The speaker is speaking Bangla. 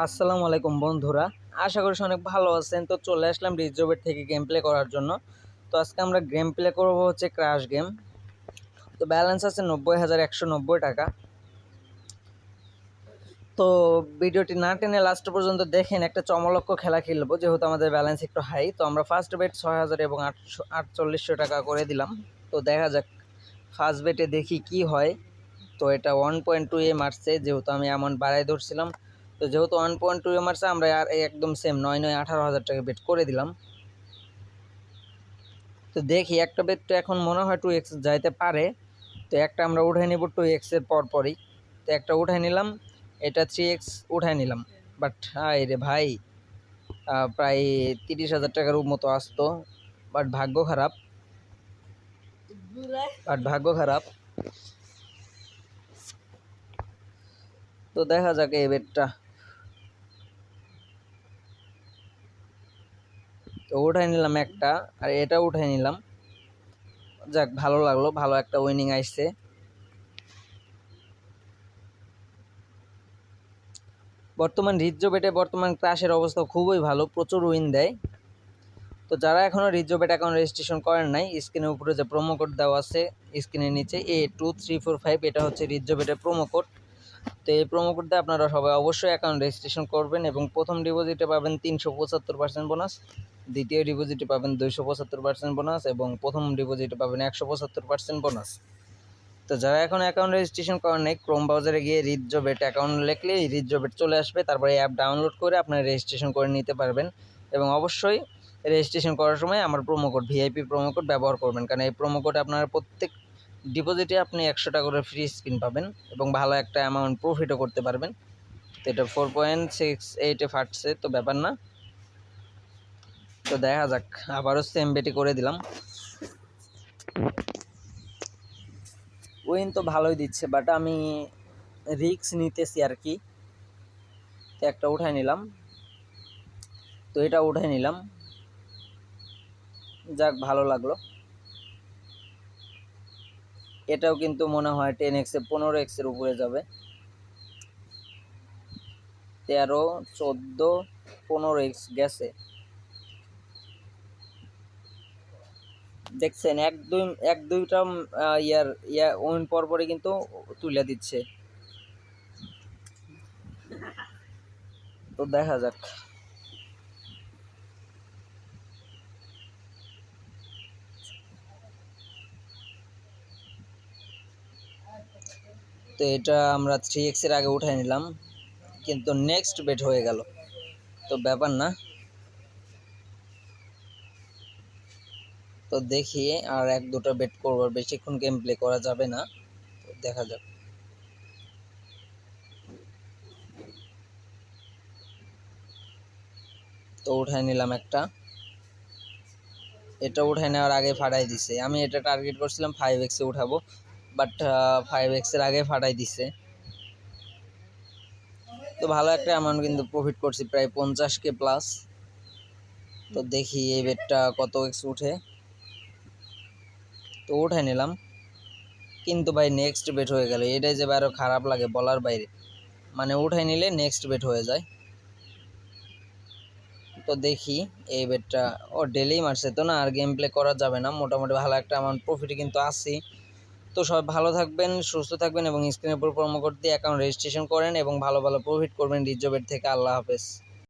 আসসালামু আলাইকুম বন্ধুরা। আশা করি অনেক ভালো আছেন। তো চলে আসলাম রিজোবেট থেকে গেম প্লে করার জন্য। তো আজকে আমরা গেম প্লে করব হচ্ছে ক্রাশ গেম তো ব্যালেন্স আছে নব্বই হাজার একশো নব্বই টাকা। তো ভিডিওটি না টেনে লাস্ট পর্যন্ত দেখেন, একটা চমলক্ষ খেলা খেলব, যেহেতু আমাদের ব্যালেন্স একটু হাই তো আমরা ফার্স্ট বেট ছয় হাজার এবং আটশো, আটচল্লিশশো টাকা করে দিলাম। তো দেখা যাক ফার্স্ট বেটে দেখি কি হয়। তো এটা ওয়ান পয়েন্ট টু এ মারছে, যেহেতু আমি অ্যামাউন্ট বাড়াই ধরছিলাম। তো যেহেতু ওয়ান পয়েন্ট টু এম আমরা আর একদম সেম নয় নয় আঠারো হাজার টাকা বেট করে দিলাম। তো দেখি, একটা বেট তো এখন মনে হয় টু এক্স যাইতে পারে। তো একটা আমরা উঠে নিব টু এক্সের পর পরই। তো একটা উঠে নিলাম, এটা থ্রি এক্স উঠে নিলাম। বাট হাই রে ভাই প্রায় তিরিশ হাজার টাকার মতো আসতো। বাট ভাগ্য খারাপ। বাট ভাগ্য খারাপ। তো দেখা যাক এই বেটটা তো উঠাই নিলাম একটা, আর এটা উঠাই নিলাম। যাক, ভালো লাগল, ভালো একটা উইনিং আসছে। বর্তমান রিজ্জো বেটে বর্তমান ক্রাশের অবস্থা খুবই ভালো, প্রচুর উইন দেয়। তো যারা এখনও রিজ্জো বেট অ্যাকাউন্ট রেজিস্ট্রেশন করেন নাই স্ক্রিনের উপরে যে প্রোমো কোড দেওয়া আছে স্ক্রিনের নিচে A two three four five এটা হচ্ছে রিজ্জো বেটের প্রোমো কোড তো এই প্রোমো কোডটা আপনারা সবাই অবশ্যই অ্যাকাউন্ট রেজিস্ট্রেশন করবেন এবং প্রথম ডিপোজিটে পাবেন তিনশো পঁচাত্তর পার্সেন্ট বোনাস দ্বিতীয় ডিপোজিটে পাবেন দুইশো পঁচাত্তর পার্সেন্ট বোনাস এবং প্রথম ডিপোজিটে পাবেন একশো পঁচাত্তর পার্সেন্ট বোনাস তো যারা এখন অ্যাকাউন্ট রেজিস্ট্রেশন করেন নাই ক্রোম ব্রাউজারে গিয়ে রিজ্জো বেট অ্যাকাউন্ট লিখলেই রিজ্জো বেট চলে আসবে। তারপরে অ্যাপ ডাউনলোড করে আপনারা রেজিস্ট্রেশন করে নিতে পারবেন এবং অবশ্যই রেজিস্ট্রেশন করার সময় আমার promo code VIP promo code ব্যবহার করবেন। কারণ এই প্রোমো কোড আপনার প্রত্যেক ডিপোজিটে আপনি একশো টাকা করে ফ্রি স্পিন পাবেন এবং ভালো একটা অ্যামাউন্ট প্রফিটও করতে পারবেন। তো এটা ফোর পয়েন্ট সিক্স এইটে ফাটছে তো ব্যাপার না। তো দেখা যাক, আবারও সেম বেটি করে দিলাম। উইন তো ভালোই দিচ্ছে বাট আমি রিক্স নিতেছি আর কি। একটা উঠাই নিলাম। তো এটা উঠাই নিলাম। যাক, ভালো লাগল। এটাও কিন্তু মনে হয় টেন এক্সে পনেরো এক্সের উপরে যাবে। তেরো, চোদ্দ, পনেরো এক্স গেছে। দেখছেন, এক দুই, এক দুইটা ইয়ার, ইয়া উইন পর পরে কিন্তু তুলে দিচ্ছে। তো দেখা যাক। তো এটা আমরা থ্রি এক্সের আগে উঠাই নিলাম, কিন্তু নেক্সট বেট হয়ে গেল। তো ব্যাপার না। তো দেখি আর এক দুটো বেট করব বেশিক্ষণ গেম প্লে করা যাবে না। দেখা যাক। তো উঠাই নিলাম একটা। এটা উঠাই নেওয়ার আগে ফাটাই দিছে। আমি এটা টার্গেট করছিলাম ফাইভ এক্সে উঠাবো। বাট ফাইভ এক্সের আগে ফাটাই দিছে। তো ভালো একটা অ্যামাউন্ট কিন্তু প্রফিট করছি, প্রায় পঞ্চাশ কে প্লাস তো দেখি এই বেটটা কত এক্স উঠে। তো উঠাই নিলাম। কিন্তু ভাই নেক্সট বেট হয়ে গেল। এটাই যে আরও খারাপ লাগে বলার বাইরে। মানে উঠাই নিলে নেক্সট বেট হয়ে যায়। তো দেখি এই বেটটা ও ডেলি মারছে তো না, আর গেম প্লে করা যাবে না। মোটামুটি ভালো একটা অ্যামাউন্ট প্রফিট কিন্তু আসি তো সবাই ভালো থাকবেন, সুস্থ থাকবেন এবং স্ক্রিনের উপর কর্মকর্তী অ্যাকাউন্ট রেজিস্ট্রেশন করেন এবং ভালো ভালো প্রফিট করবেন রিজবের থেকে। আল্লাহ হাফেজ।